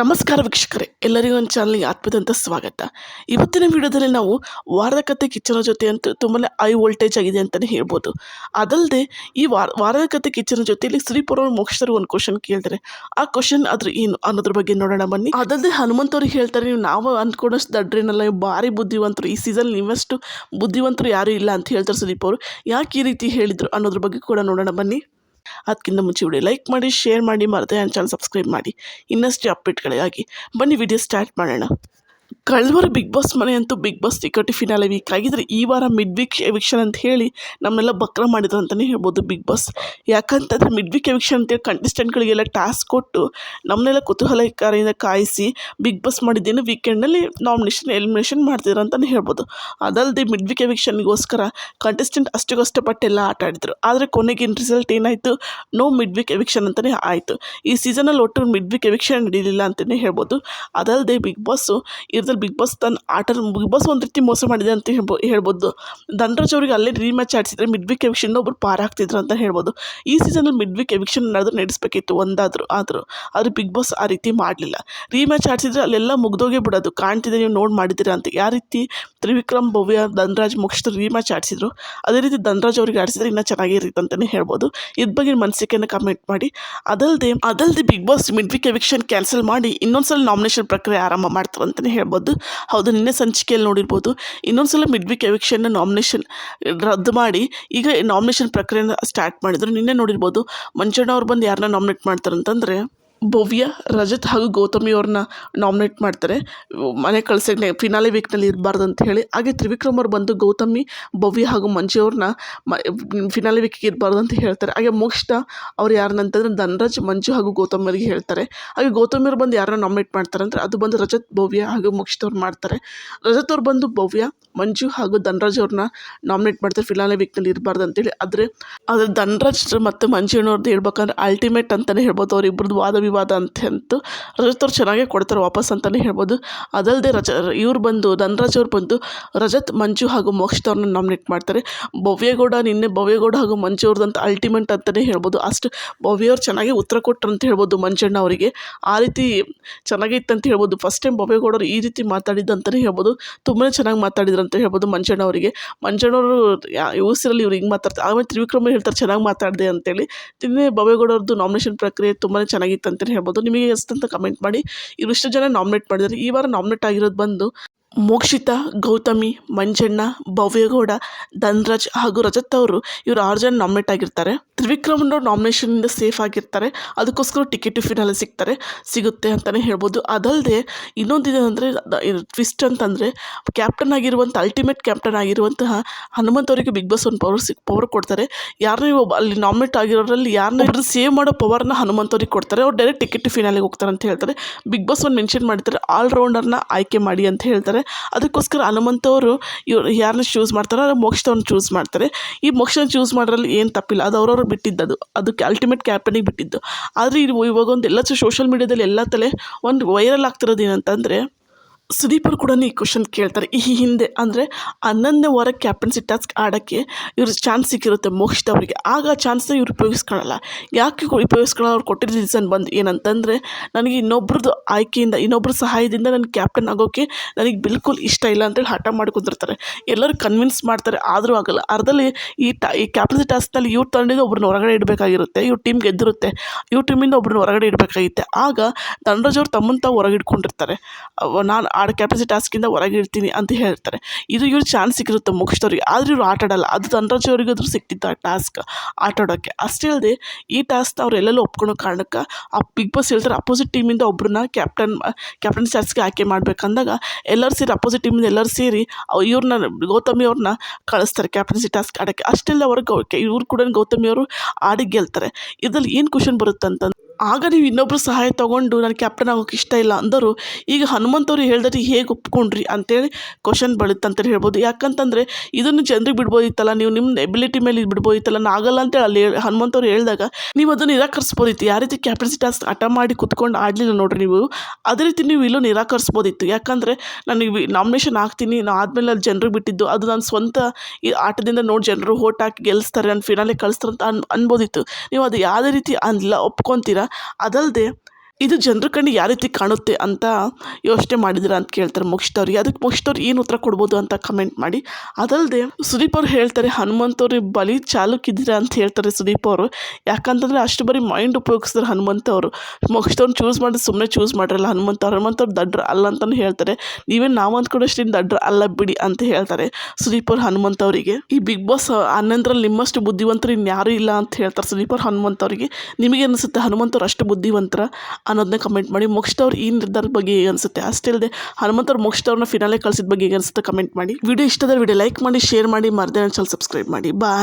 ನಮಸ್ಕಾರ ವೀಕ್ಷಕರೇ, ಎಲ್ಲರಿಗೂ ಒಂದು ಚಾನಲ್ಗೆ ಆತ್ಮದಂತ ಸ್ವಾಗತ. ಇವತ್ತಿನ ವಿಡಿಯೋದಲ್ಲಿ ನಾವು ವಾರದ ಕತೆ ಕಿಚ್ಚನ ಜೊತೆ ಅಂತೂ ತುಂಬಾ ಹೈ ವೋಲ್ಟೇಜ್ ಆಗಿದೆ ಅಂತಲೇ ಹೇಳ್ಬೋದು. ಅದಲ್ಲದೆ ಈ ವಾರ, ವಾರದ ಕತೆ ಕಿಚ್ಚನ ಜೊತೆಯಲ್ಲಿ ಶ್ರೀಪುರ ಮೋಕ್ಷರು ಒಂದು ಕ್ವಶನ್ ಕೇಳ್ತಾರೆ ಆ ಕ್ವಶನ್ ಅದ್ರ ಏನು ಅನ್ನೋದ್ರ ಬಗ್ಗೆ ನೋಡೋಣ ಬನ್ನಿ. ಅದಲ್ಲದೆ ಹನುಮಂತವ್ರಿಗೆ ಹೇಳ್ತಾರೆ, ನೀವು ನಾವು ಅಂದ್ಕೊಂಡಷ್ಟು ದಡ್ರೇನಲ್ಲ, ನೀವು ಭಾರಿ ಬುದ್ಧಿವಂತರು. ಈ ಸೀಸನ್ ನೀವಷ್ಟು ಬುದ್ಧಿವಂತರು ಯಾರೂ ಇಲ್ಲ ಅಂತ ಹೇಳ್ತಾರೆ ಸುದೀಪ್ ಅವರು. ಯಾಕೆ ಈ ರೀತಿ ಹೇಳಿದರು ಅನ್ನೋದ್ರ ಬಗ್ಗೆ ಕೂಡ ನೋಡೋಣ ಬನ್ನಿ. ಅದಕ್ಕಿಂತ ಮುಂಚೆ ವಿಡಿಯೋ ಲೈಕ್ ಮಾಡಿ ಶೇರ್ ಮಾಡಿ ಮರದೇ ನನ್ನ ಚಾನಲ್ ಸಬ್ಸ್ಕ್ರೈಬ್ ಮಾಡಿ. ಇನ್ನಷ್ಟು ಅಪ್ಡೇಟ್ಗಳಿಗಾಗಿ ಬನ್ನಿ ವಿಡಿಯೋ ಸ್ಟಾರ್ಟ್ ಮಾಡೋಣ. ಕಳೆದ ವಾರ ಬಿಗ್ ಬಾಸ್ ಮನೆ ಅಂತೂ Bigg Boss ticket finale week ಆಗಿದ್ರೆ ಈ ವಾರ ಮಿಡ್ ವೀಕ್ ಎವಿಕ್ಷನ್ ಅಂತ ಹೇಳಿ ನಮ್ಮೆಲ್ಲ ಬಕ್ರ ಮಾಡಿದ್ರು ಅಂತಲೇ ಹೇಳ್ಬೋದು ಬಿಗ್ ಬಾಸ್ ಯಾಕಂತಂದರೆ ಮಿಡ್ ವೀಕ್ ಎವಿಕ್ಷನ್ ಅಂತೇಳಿ ಕಂಟೆಸ್ಟೆಂಟ್ಗಳಿಗೆಲ್ಲ ಟಾಸ್ಕ್ ಕೊಟ್ಟು ನಮ್ಮನ್ನೆಲ್ಲ ಕುತೂಹಲಕಾರಿಯಿಂದ ಕಾಯಿಸಿ ಬಿಗ್ ಬಾಸ್ ಮಾಡಿದ್ದೇನು ವೀಕೆಂಡ್ನಲ್ಲಿ ನಾಮಿನೇಷನ್ ಎಲಿಮಿನೇಷನ್ ಮಾಡ್ತಿದ್ರು ಅಂತಲೇ ಹೇಳ್ಬೋದು. ಅದಲ್ಲದೆ ಮಿಡ್ ವೀಕ್ ಎವಿಕ್ಷನ್ಗೋಸ್ಕರ ಕಂಟೆಸ್ಟೆಂಟ್ ಅಷ್ಟಕ್ಕಷ್ಟೇ ಪಟ್ಟೆಲ್ಲ ಆಟ ಆಡಿದರು. ಆದರೆ ಕೊನೆಗಿನ ರಿಸಲ್ಟ್ ಏನಾಯಿತು? ನೋ ಮಿಡ್ ವೀಕ್ ಎವಿಕ್ಷನ್ ಅಂತಲೇ ಆಯಿತು. ಈ ಸೀಸನಲ್ಲಿ ಒಟ್ಟು ಮಿಡ್ ವೀಕ್ ಎವಿಕ್ಷನ್ ನಡೀಲಿಲ್ಲ ಅಂತಲೇ ಹೇಳ್ಬೋದು. ಅದಲ್ಲದೆ ಬಿಗ್ ಬಾಸು ಇದ್ರಲ್ಲಿ ಬಿಗ್ ಬಾಸ್ ತನ್ನ ಆಟ ಬಿಗ್ ಬಾಸ್ ಒಂದು ರೀತಿ ಮೋಸ ಮಾಡಿದೆ ಅಂತ ಹೇಳ್ಬೋ, ಹೇಳ್ಬೋದು. ಧನರಾಜ್ ಅವರಿಗೆ ಅಲ್ಲೇ ರೀಮ್ಯಾಚ್ ಆಡಿಸಿದ್ರೆ ಮಿಡ್ ವೀಕ್ ಎವಿಕ್ಷನ್ ಒಬ್ಬರು ಪಾರ್ ಆಗ್ತಿದ್ರು ಅಂತ ಹೇಳ್ಬೋದು. ಈ ಸೀಸನಲ್ಲಿ ಮಿಡ್ ವೀಕ್ ಎವಿಕ್ಷನ್ ಏನಾದರೂ ನಡೆಸಬೇಕಿತ್ತು ಒಂದಾದರೂ, ಆದರೂ. ಆದರೆ ಬಿಗ್ ಬಾಸ್ ಆ ರೀತಿ ಮಾಡಲಿಲ್ಲ. ರೀಮ್ಯಾಚ್ ಆಡಿಸಿದ್ರೆ ಅಲ್ಲೆಲ್ಲ ಮುಗ್ದೋಗೇ ಬಿಡೋದು. ಕಾಣ್ತಿದೆ ನೀವು ನೋಡಿ ಮಾಡಿದ್ದೀರಾ ಅಂತ. ಯಾವ ರೀತಿ ತ್ರಿವಿಕ್ರಮ್, ಭವ್ಯ, ಧನರಾಜ್ ಮುಗಿಸಿದ್ರು ರೀಮ್ಯಾಚ್ ಆಡಿಸಿದ್ರು. ಅದೇ ರೀತಿ ಧನರಾಜ್ ಅವರಿಗೆ ಆಡಿಸಿದ್ರೆ ಇನ್ನೂ ಚೆನ್ನಾಗಿರುತ್ತೆ ಅಂತಲೇ ಹೇಳ್ಬೋದು. ಇದ್ರ ಬಗ್ಗೆ ನಿಮ್ಮ ಅನಿಸಿಕೆಯನ್ನು ಕಮೆಂಟ್ ಮಾಡಿ. ಅದಲ್ಲದೆ ಅದಲ್ಲದೆ big boss mid week eviction cancel ಮಾಡಿ ಇನ್ನೊಂದ್ಸಲ ನಾಮಿನೇಷನ್ ಪ್ರಕ್ರಿಯೆ ಆರಂಭ ಮಾಡ್ತಾರೆ ಅಂತಲೇ ಹೇಳ್ಬೋದು. ಹೌದು, ನಿನ್ನೆ ಸಂಚಿಕೆಯಲ್ಲಿ ನೋಡಿರ್ಬೋದು. ಇನ್ನೊಂದ್ಸಲ ಮಿಡ್ ವೀಕ್ ಎವಿಕ್ಷನ್ನ ನಾಮಿನೇಷನ್ ರದ್ದು ಮಾಡಿ, ಈಗ ನಾಮಿನೇಷನ್ ಪ್ರಕ್ರಿಯೆನ ಸ್ಟಾರ್ಟ್ ಮಾಡಿದ್ರು ನಿನ್ನೆ ನೋಡಿರ್ಬೋದು. ಮಂಜಣ್ಣ ಅವ್ರು ಬಂದು ಯಾರನ್ನ ನಾಮಿನೇಟ್ ಮಾಡ್ತಾರಂತಂದರೆ ಭವ್ಯ ರಜತ್ ಹಾಗೂ ಗೌತಮಿ ಅವ್ರನ್ನ ನಾಮಿನೇಟ್ ಮಾಡ್ತಾರೆ. ಮನೆ ಕಳ್ಸಕ್ಕೆ ಫಿನಾಲೆ ವೀಕ್ನಲ್ಲಿ ಇರಬಾರ್ದು ಅಂತ ಹೇಳಿ. ಹಾಗೆ ತ್ರಿವಿಕ್ರಮ್ ಅವ್ರು ಬಂದು ಗೌತಮಿ, ಭವ್ಯ ಹಾಗೂ ಮಂಜು ಅವ್ರನ್ನ ಮ ಫಿನಾಲೆ ವೀಕಿಗೆ ಇರಬಾರ್ದು ಅಂತ ಹೇಳ್ತಾರೆ. ಹಾಗೆ ಮೋಕ್ಷ ಅವ್ರು ಯಾರನ್ನಂತಂದ್ರೆ ಧನರಾಜ್, ಮಂಜು ಹಾಗೂ ಗೌತಮ್ ಅವರಿಗೆ ಹೇಳ್ತಾರೆ. ಹಾಗೆ ಗೌತಮಿ ಅವ್ರು ಬಂದು ಯಾರನ್ನ ನಾಮಿನೇಟ್ ಮಾಡ್ತಾರೆ ಅಂದರೆ ಅದು ಬಂದು ರಜತ್, ಭವ್ಯ ಹಾಗೂ ಮೋಕ್ಷಿತ್ ಅವ್ರು ಮಾಡ್ತಾರೆ. ರಜತ್ ಅವ್ರು ಬಂದು ಭವ್ಯ, ಮಂಜು ಹಾಗೂ ಧನರಾಜ್ ಅವ್ರನ್ನ ನಾಮಿನೇಟ್ ಮಾಡ್ತಾರೆ ಫಿನಾಲೆ ವೀಕ್ನಲ್ಲಿ ಇರಬಾರ್ದು ಅಂತೇಳಿ ಆದರೆ ಆದರೆ ಧನರಾಜ್ ಮತ್ತು ಮಂಜುನವ್ರದ್ದು ಹೇಳ್ಬೇಕಂದ್ರೆ ಅಲ್ಟಿಮೇಟ್ ಅಂತಲೇ ಹೇಳ್ಬೋದು. ಅವ್ರಿಬ್ರದ್ದು ವಾದ ವಿವಾದ ಅಂತ ಅಂತೂ ರಜತ್ ಅವ್ರು ಚೆನ್ನಾಗೇ ಕೊಡ್ತಾರೆ ವಾಪಸ್ ಅಂತಲೇ ಹೇಳ್ಬೋದು. ಅದಲ್ಲದೆ ರಜ, ಇವ್ರು ಬಂದು ಧನರಾಜ್ ಅವ್ರು ಬಂದು ರಜತ್, ಮಂಜು ಹಾಗೂ ಮೋಕ್ಷಿತ್ ಅವ್ರನ್ನ ನಾಮಿನೇಟ್ ಮಾಡ್ತಾರೆ. ಭವ್ಯಗೌಡ ನಿನ್ನೆ ಭವ್ಯಗೌಡ ಹಾಗೂ ಮಂಜು ಅವ್ರದ್ದಂತ ಅಲ್ಟಿಮೇಟ್ ಅಂತಲೇ ಹೇಳ್ಬೋದು. ಅಷ್ಟು ಭವ್ಯ ಅವ್ರು ಚೆನ್ನಾಗಿ ಉತ್ತರ ಕೊಟ್ಟರು ಅಂತ ಹೇಳ್ಬೋದು ಮಂಜಣ್ಣ ಅವರಿಗೆ. ಆ ರೀತಿ ಚೆನ್ನಾಗಿತ್ತು ಅಂತ ಹೇಳ್ಬೋದು ಫಸ್ಟ್ ಟೈಮ್ ಭವ್ಯಗೌಡರು ಈ ರೀತಿ ಮಾತಾಡಿದ್ದು ಅಂತಲೇ ಹೇಳ್ಬೋದು. ತುಂಬಾ ಚೆನ್ನಾಗಿ ಮಾತಾಡಿದ್ರು ಅಂತ ಹೇಳ್ಬೋದು ಮಂಜಣ್ಣ ಅವರಿಗೆ. ಮಂಜಣ್ಣವರು ಯೂಸರಲ್ಲಿ ಇವ್ರು ಹಿಂಗೆ ಮಾತಾಡ್ತಾರೆ ಆಮೇಲೆ ತ್ರಿವಿಕ್ರಮ ಹೇಳ್ತಾರೆ, ಚೆನ್ನಾಗಿ ಮಾತಾಡಿದೆ ಅಂತೇಳಿ. ನಿನ್ನೆ ಭವ್ಯಗೌಡರದ್ದು ನಾಮಿನೇಷನ್ ಪ್ರಕ್ರಿಯೆ ತುಂಬಾ ಚೆನ್ನಾಗಿತ್ತು ಅಂತಲೇ ಹೇಳ್ಬೋದು. ನಿಮಗೆ ಎಷ್ಟಂತ ಕಮೆಂಟ್ ಮಾಡಿ. ಇವಿಷ್ಟು ಜನ ನಾಮ್ನೇಟ್ ಮಾಡಿದ್ದಾರೆ. ಈ ವಾರ ನಾಮಿನೇಟ್ ಆಗಿರೋದು ಬಂದು ಮೋಕ್ಷಿತ ಗೌತಮಿ, ಮಂಜಣ್ಣ, ಭವ್ಯಗೌಡ, ಧನ್ರಾಜ್ ಹಾಗೂ ರಜತ್ ಅವರು ಇವರು ಆರು ಜನ ನಾಮಿನೇಟ್ ಆಗಿರ್ತಾರೆ. ತ್ರಿವಿಕ್ರಮ್ನವ್ರು ನಾಮಿನೇಷನಿಂದ ಸೇಫ್ ಆಗಿರ್ತಾರೆ. ಅದಕ್ಕೋಸ್ಕರ ಟಿಕೆಟ್ ಫಿನಾಲೆ ಸಿಗ್ತಾರೆ. ಸಿಗುತ್ತೆ ಅಂತಲೇ ಹೇಳ್ಬೋದು. ಅದಲ್ಲದೆ ಇನ್ನೊಂದಿದೆ ಅಂದರೆ ಟ್ವಿಸ್ಟ್ ಅಂತಂದರೆ ಕ್ಯಾಪ್ಟನ್ ಆಗಿರುವಂಥ ಅಲ್ಟಿಮೇಟ್ ಕ್ಯಾಪ್ಟನ್ ಆಗಿರುವಂತಹ ಹನುಮಂತ್ ಅವರಿಗೆ ಬಿಗ್ ಬಾಸ್ ಒಂದು ಪವರ್ ಸಿಕ್ ಪವರ್ ಕೊಡ್ತಾರೆ. ಯಾರನ್ನ ಅಲ್ಲಿ ನಾಮಿನೇಟ್ ಆಗಿರೋರಲ್ಲಿ ಯಾರನ್ನ ಇವ್ರನ್ನ ಸೇವ್ ಮಾಡೋ ಪವರ್ನ ಹನುಮಂತ್ ಅವ್ರಿಗೆ ಕೊಡ್ತಾರೆ. ಅವ್ರು ಡೈರೆಕ್ಟ್ ಟಿಕೆಟ್ ಫಿನಾಲೆಗೆ ಹೋಗ್ತಾರೆ ಅಂತ ಹೇಳ್ತಾರೆ. ಬಿಗ್ ಬಾಸ್ ಒಂದು ಮೆನ್ಷನ್ ಮಾಡ್ತಾರೆ. ಆಲ್ರೌಂಡರ್ನ ಆಯ್ಕೆ ಮಾಡಿ ಅಂತ ಹೇಳ್ತಾರೆ. ಅದಕ್ಕೋಸ್ಕರ ಹನುಮಂತ ಅವರು ಇವ್ರು ಯಾರನ್ನ ಚೂಸ್ ಮಾಡ್ತಾರೋ ಮೋಕ್ಷವನ್ನು ಚೂಸ್ ಮಾಡ್ತಾರೆ. ಈ ಮೋಕ್ಷನ ಚೂಸ್ ಮಾಡೋದ್ರಲ್ಲಿ ಏನು ತಪ್ಪಿಲ್ಲ. ಅದು ಅವ್ರವ್ರು ಅದು ಅದಕ್ಕೆ ಅಲ್ಟಿಮೇಟ್ ಕ್ಯಾಪ್ಟನಿಗೆ ಬಿಟ್ಟಿದ್ದು. ಆದರೆ ಇವಾಗ ಒಂದು ಎಲ್ಲ ಸೋಷಲ್ ಮೀಡ್ಯಾದಲ್ಲಿ ಎಲ್ಲ ತಲೆ ಒಂದು ವೈರಲ್ ಆಗ್ತಿರೋದು ಏನಂತಂದರೆ ಸುದೀಪ್ ಅವರು ಕೂಡ ಈ ಕ್ವಶನ್ ಕೇಳ್ತಾರೆ. ಈ ಹಿಂದೆ ಅಂದರೆ ಹನ್ನೊಂದನೇ ವಾರ ಕ್ಯಾಪ್ಟನ್ಸಿ ಟಾಸ್ಕ್ ಆಡೋಕ್ಕೆ ಇವ್ರ ಚಾನ್ಸ್ ಸಿಕ್ಕಿರುತ್ತೆ ಮೋಕ್ಷಿತ್ ಅವರಿಗೆ. ಆಗ ಚಾನ್ಸ್ನ ಇವ್ರು ಉಪಯೋಗಿಸ್ಕೊಳ್ಳಲ್ಲ ಯಾಕೆ ಉಪಯೋಗಿಸ್ಕೊಳ್ಳೋ ಅವ್ರು ಕೊಟ್ಟಿದ್ದ ರೀಸನ್ ಬಂದು ಏನಂತಂದರೆ ನನಗೆ ಇನ್ನೊಬ್ರದ್ದು ಆಯ್ಕೆಯಿಂದ ಇನ್ನೊಬ್ಬರ ಸಹಾಯದಿಂದ ನನಗೆ ಕ್ಯಾಪ್ಟನ್ ಆಗೋಕ್ಕೆ ನನಗೆ ಬಿಲ್ಕುಲ್ ಇಷ್ಟ ಇಲ್ಲ ಅಂತೇಳಿ ಹಠ ಮಾಡ್ಕೊಂಡಿರ್ತಾರೆ ಎಲ್ಲರೂ ಕನ್ವಿನ್ಸ್ ಮಾಡ್ತಾರೆ, ಆದರೂ ಆಗಲ್ಲ. ಅರ್ಧದಲ್ಲಿ ಈ ಟಾ ಈ ಕ್ಯಾಪ್ಟನ್ಸಿ ಟಾಸ್ಕ್ನಲ್ಲಿ ಇವ್ರು ತಂಡಿದ್ದು ಒಬ್ಬರನ್ನ ಹೊರಗಡೆ ಇಡಬೇಕಾಗಿರುತ್ತೆ. ಇವ್ರ ಟೀಮ್ ಗೆದ್ದಿರುತ್ತೆ. ಇವ್ರ ಟೀಮಿಂದ ಒಬ್ಬರನ್ನ ಹೊರಗಡೆ ಇಡಬೇಕಾಗಿತ್ತೆ. ಆಗ ಧನರಾಜ್ ಅವ್ರು ತಮ್ಮನ್ನು ಹೊರಗೆ ನಾನು ಆಡ ಕೆಪಾಸಿಟಿ ಟಾಸ್ಕಿಂದ ಹೊರಗೆ ಇರ್ತೀನಿ ಅಂತ ಹೇಳ್ತಾರೆ. ಇದು ಇವ್ರು ಚಾನ್ಸ್ ಸಿಕ್ಕಿರುತ್ತೆ ಮುಗಿಸಿದವ್ರಿಗೆ. ಆದರೆ ಇವ್ರು ಆಟಾಡಲ್ಲ ಅದು ಧನರಾಜ್ ಸಿಕ್ತಿತ್ತು ಆ ಟಾಸ್ಕ್ ಆಟಾಡೋಕ್ಕೆ ಅಷ್ಟೇ ಅಲ್ಲದೆ ಈ ಟಾಸ್ಕ್ನ ಅವ್ರು ಎಲ್ಲೆಲ್ಲೋ ಒಪ್ಕೊಳ್ಳೋ ಕಾರಣಕ್ಕೆ ಆ ಬಿಗ್ ಬಾಸ್ ಹೇಳ್ತಾರೆ ಅಪೋಸಿಟ್ ಟೀಮಿಂದ ಒಬ್ಬರನ್ನ ಕ್ಯಾಪ್ಟನ್ ಕ್ಯಾಪ್ಟನ್ ಟಾಸ್ಕ್ಗೆ ಆಯ್ಕೆ ಮಾಡಬೇಕಂದಾಗ ಎಲ್ಲರೂ ಸೇರಿ ಅಪೋಸಿಟ್ ಟೀಮಿಂದ ಎಲ್ಲರೂ ಸೇರಿ ಇವ್ರನ್ನ ಗೌತಮಿ ಅವ್ರನ್ನ ಕಳಿಸ್ತಾರೆ ಕ್ಯಾಪ್ಟನ್ಸಿ ಟಾಸ್ಕ್ ಆಡೋಕ್ಕೆ. ಅಷ್ಟೆಲ್ಲ ಅವ್ರಿಗೆ ಇವ್ರು ಕೂಡ ಗೌತಮಿ ಅವರು ಆಡಿ ಗೆಲ್ತಾರೆ. ಇದರಲ್ಲಿ ಏನು ಕ್ವಶನ್ ಅಂತಂದ್ರೆ ಆಗ ನೀವು ಇನ್ನೊಬ್ಬರ ಸಹಾಯ ತೊಗೊಂಡು ನಾನು ಕ್ಯಾಪ್ಟನ್ ಆಗೋಕೆ ಇಷ್ಟ ಇಲ್ಲ ಅಂದರು. ಈಗ ಹನುಮಂತವ್ರು ಹೇಳ್ದರಿಗೆ ಹೇಗೆ ಒಪ್ಕೊಂಡ್ರಿ ಅಂತೇಳಿ ಕ್ವಶನ್ ಬಳುತ್ತೆ ಅಂತೇಳಿ ಹೇಳ್ಬೋದು. ಯಾಕಂತಂದರೆ ಇದನ್ನು ಜನರಿಗೆ ಬಿಡ್ಬೋದಿತ್ತಲ್ಲ, ನೀವು ನಿಮ್ಮ ಎಬಿಲಿಟಿ ಮೇಲೆ ಇದು ಬಿಡ್ಬೋದಿತ್ತಲ್ಲ, ನಾನು ಆಗಲ್ಲ ಅಂತೇಳಿ ಅಲ್ಲಿ ಹನುಮಂತವ್ರು ಹೇಳಿದಾಗ ನೀವು ಅದನ್ನು ನಿರಾಕರಿಸ್ಬೋದಿತ್ತು. ಯಾವ ರೀತಿ ಕ್ಯಾಪ್ಟನ್ಸಿ ಟಾಸ್ಕ್ ಹಠ ಮಾಡಿ ಕುತ್ಕೊಂಡು ಆಡಲಿಲ್ಲ ನೋಡ್ರಿ ನೀವು, ಅದೇ ರೀತಿ ನೀವು ಇಲ್ಲೂ ನಿರಾಕರಿಸ್ಬೋದಿತ್ತು. ಯಾಕಂದರೆ ನನಗೆ ನಾಮಿನೇಷನ್ ಹಾಕ್ತೀನಿ ನಾನು ಆದಮೇಲೆ ಅಲ್ಲಿ ಜನರಿಗೆ ಬಿಟ್ಟಿದ್ದು, ಅದು ನನ್ನ ಸ್ವಂತ ಈ ಆಟದಿಂದ ನೋಡಿ ಜನರು ಓಟ್ ಹಾಕಿ ಗೆಲ್ಲಿಸ್ತಾರೆ ನಾನು ಫಿನಾಲೆ ಕಳಿಸ್ತಾರೆ ಅಂತ ಅನ್ ಅನ್ಬೋದಿತ್ತು. ನೀವು ಅದು ಯಾವುದೇ ರೀತಿ ಅಂದಿಲ್ಲ ಒಪ್ಕೊತೀರಾ? ಅದಲ್ಲದೆ ಇದು ಜನರ ಕಣ್ಣಿಗೆ ಯಾವ ರೀತಿ ಕಾಣುತ್ತೆ ಅಂತ ಯೋಚನೆ ಮಾಡಿದ್ದೀರಾ ಅಂತ ಕೇಳ್ತಾರೆ ಮೋಕ್ಷಿತ್ ಅವ್ರಿಗೆ ಅದಕ್ಕೆ ಮೋಕ್ಷಿತ್ ಏನು ಉತ್ತರ ಕೊಡ್ಬೋದು ಅಂತ ಕಮೆಂಟ್ ಮಾಡಿ. ಅದಲ್ಲದೆ ಸುದೀಪ್ ಅವ್ರು ಹೇಳ್ತಾರೆ ಹನುಮಂತವ್ರಿಗೆ ಬಲಿ ಚಾಲುಕಿದ್ದೀರಾ ಅಂತ ಹೇಳ್ತಾರೆ ಸುದೀಪ್ ಅವರು. ಯಾಕಂತಂದರೆ ಅಷ್ಟು ಬರೀ ಮೈಂಡ್ ಉಪಯೋಗಿಸ್ತಾರೆ ಹನುಮಂತ ಅವರು. ಮೋಕ್ಷಿತ್ ಚೂಸ್ ಮಾಡಿದ್ರೆ ಸುಮ್ಮನೆ ಚೂಸ್ ಮಾಡಿರಲ್ಲ, ಹನುಮಂತ ಹನುಮಂತ ಅವ್ರು ದಡ್ರ ಅಲ್ಲ ಅಂತಲೂ ಹೇಳ್ತಾರೆ. ನೀವೇ ನಾವು ಅಂದ್ಕೊಂಡಷ್ಟು ದಡ್ರ ಅಲ್ಲ ಬಿಡಿ ಅಂತ ಹೇಳ್ತಾರೆ ಸುದೀಪ್ ಅವ್ರು ಹನುಮಂತ ಅವರಿಗೆ. ಈ ಬಿಗ್ ಬಾಸ್ ಹನ್ನೊಂದರಲ್ಲಿ ನಿಮ್ಮಷ್ಟು ಬುದ್ಧಿವಂತರು ಇನ್ಯಾರೂ ಇಲ್ಲ ಅಂತ ಹೇಳ್ತಾರೆ ಸುದೀಪ್ ಅವ್ರು ಹನುಮಂತ ಅವರಿಗೆ. ನಿಮಗೆ ಅನಿಸುತ್ತೆ ಹನುಮಂತವ್ರು ಅಷ್ಟು ಬುದ್ಧಿವಂತರ? ಅನ್ನೋದನ್ನ ಕಮೆಂಟ್ ಮಾಡಿ ಮೋಕ್ಷದವ್ರು ಈ ನಿರ್ಧಾರದ ಬಗ್ಗೆ ಹೇಗೆ ಅನಿಸುತ್ತೆ? ಅಷ್ಟೇ ಇಲ್ಲದೆ ಹನುಮಂತವ್ರು ಮೋಕ್ಷದವ್ರನ್ನ ಫಿನಾಲೆ ಕಳಿಸಿದ ಬಗ್ಗೆ ಹೇಗೆ ಅನಿಸುತ್ತೆ ಕಮೆಂಟ್ ಮಾಡಿ. ವಿಡಿಯೋ ಇಷ್ಟದ ವಿಡಿಯೋ ಲೈಕ್ ಮಾಡಿ ಶೇರ್ ಮಾಡಿ, ಮರದೇ ಚಾನಲ್ ಸಬ್ಸ್ಕ್ರೈಬ್ ಮಾಡಿ. ಬಾಯ್